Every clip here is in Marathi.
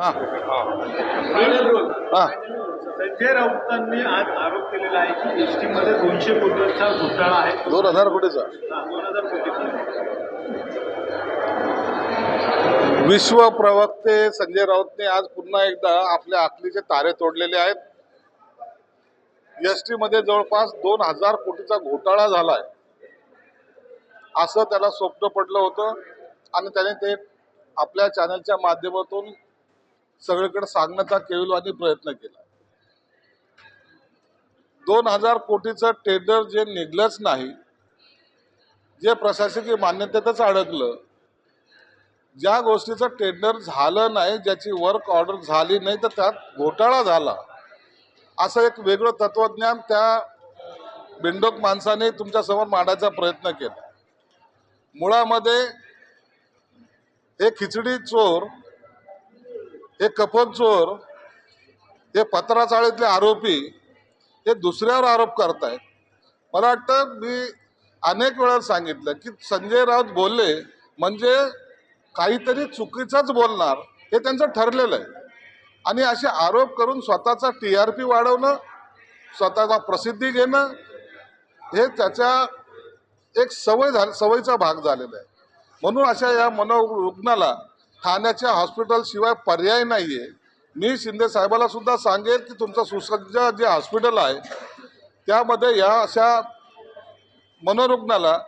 संजय राऊतांनी आज आरोप केलेला आहे की एस टी मध्ये दोनशे कोटीचा घोटाळा आहे. दोन हजार कोटीचा. दोन हजार कोटी विश्व प्रवक्ते संजय राऊतने आज पुन्हा एकदा आपल्या आखलीचे तारे तोडलेले आहेत. एस टी मध्ये जवळपास दोन हजार कोटीचा घोटाळा झालाय. असं त्याला स्वप्न पडलं होतं आणि त्याने ते आपल्या चॅनलच्या माध्यमातून सगळीकडे सांगण्याचा केविलवानी प्रयत्न केला. दोन हजार कोटीचं टेंडर जे निघलंच नाही जे प्रशासकीय मान्यतेतच अडकलं ज्या गोष्टीचं टेंडर झालं नाही ज्याची वर्क ऑर्डर झाली नाही तर त्यात घोटाळा झाला. असं एक वेगळं तत्वज्ञान त्या बिंडोक माणसाने तुमच्यासमोर मांडायचा प्रयत्न केला. मुळामध्ये हे खिचडी चोर हे कपन चोर हे पत्राचाळीतले आरोपी हे दुसऱ्यावर आरोप करतायत. मला वाटतं मी अनेक वेळा सांगितलं की संजय राऊत बोलले म्हणजे काहीतरी चुकीचंच बोलणार हे त्यांचं ठरलेलं आहे. आणि असे आरोप करून स्वतःचा टी आर पी वाढवणं स्वतःचा प्रसिद्धी घेणं हे त्याच्या एक सवय झाल सवयीचा भाग झालेला आहे. म्हणून अशा या मनोरुग्णाला ठाण्याच्या हॉस्पिटलशिवाय पर्याय नाही आहे मी शिंदे साहेबाला सुद्धा सांगेल की तुमचं सुसज्ज जे हॉस्पिटल आहे त्यामध्ये या अशा मनोरुग्णाला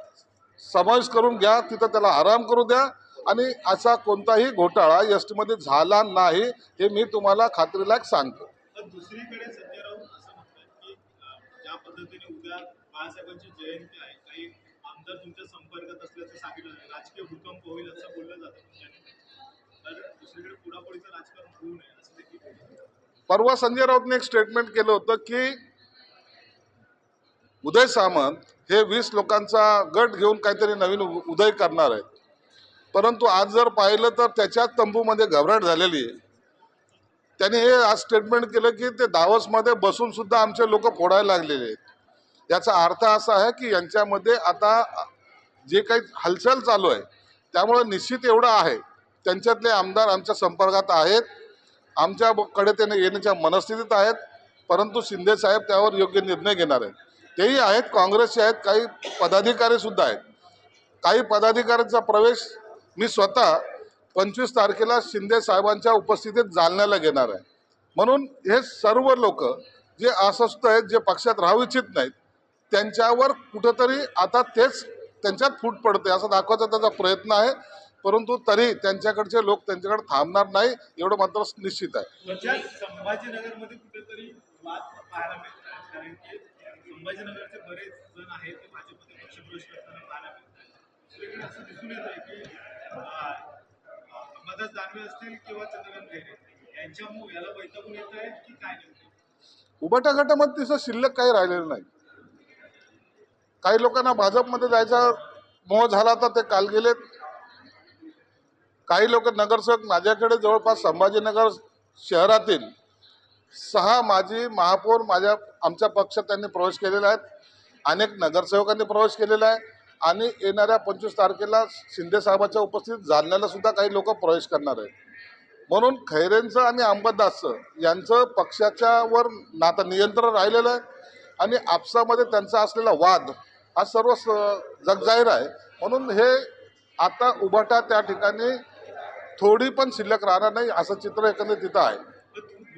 समावेश करून घ्या तिथं त्याला आराम करू द्या आणि असा कोणताही घोटाळा एस टीमध्ये झाला नाही हे मी तुम्हाला खात्रीलायक सांगतो. दुसरीकडे संजय राऊत असं म्हणतात की ज्या पद्धतीने उद्या बाळासाहेबांची जयंती आहे काही आमदार तुमच्या संपर्कात असल्याचं सांगितलं राजकीय भूकंप होईल असं बोललं जातं. परवा संजय राऊतने एक स्टेटमेंट केलं होतं की उदय सामंत हे वीस लोकांचा गट घेऊन काहीतरी नवीन उदय करणार आहेत. परंतु आज जर पाहिलं तर त्याच्याच तंबूमध्ये घबराट झालेली आहे. त्यांनी हे आज स्टेटमेंट केलं की ते दावसमध्ये बसून सुद्धा आमचे लोक फोडायला लागलेले आहेत. याचा अर्थ असा आहे की यांच्यामध्ये आता जे काही हालचाल चालू आहे त्यामुळे निश्चित एवढं आहे. त्यांच्यातले आमदार आमच्या संपर्कात आहेत. आमच्याकडे ते येण्याच्या मनस्थितीत आहेत. परंतु शिंदे साहेब त्यावर योग्य निर्णय घेणार आहेत. तेही आहेत काँग्रेसचे आहेत काही पदाधिकारीसुद्धा आहेत. काही पदाधिकाऱ्यांचा प्रवेश मी स्वतः पंचवीस तारखेला शिंदे साहेबांच्या उपस्थितीत जालन्याला घेणार आहे. म्हणून हे सर्व लोक जे अस्वस्थ आहेत जे पक्षात राहू इच्छित नाहीत त्यांच्यावर कुठंतरी आता तेच त्यांच्यात फूट पडते असं दाखवायचा त्याचा प्रयत्न आहे. परंतु तरी त्यांच्याकडचे लोक त्यांच्याकडे थांबणार नाही एवढं मात्र निश्चित आहे. संभाजीनगरमध्ये कुठेतरी वाद पाहायला मिळतात कारण की संभाजीनगरचे बरेच जण आहेत ते भाजपमध्ये पक्षप्रवेश करताना पाहायला मिळतात दुसरीकडे असं दिसून येत आहे की अं, अंबादास दानवे असतील किंवा चंद्रकांत खैरे. यांच्यामुळे याला वैतागून येत आहे की काय नेमकं? उभाटा गटामध्ये तसं शिल्लक काही राहिलेलं नाही. काही लोकांना भाजपमध्ये जायचा मोह झाला तर ते काल गेलेत. काही लोक नगरसेवक माझ्याकडे जवळपास संभाजीनगर शहरातील सहा माजी महापौर माझ्या आमच्या पक्षात त्यांनी प्रवेश केलेला आहेत. अनेक नगरसेवकांनी प्रवेश केलेला आहे. आणि येणाऱ्या पंचवीस तारखेला शिंदेसाहेबाच्या उपस्थित उपस्थितीत जालन्याला सुद्धा काही लोक प्रवेश करणार आहेत. म्हणून खैरेंचं आणि अंबदासचं यांचं पक्षाच्यावर नातं नियंत्रण राहिलेलं आहे. आणि आपसामध्ये त्यांचा असलेला वाद हा सर्व स- जगजाहीर आहे. म्हणून हे आता उभाटा त्या ठिकाणी थोडी पण शिल्लक राहणार नाही असं चित्र एकंदरीत तिथं आहे.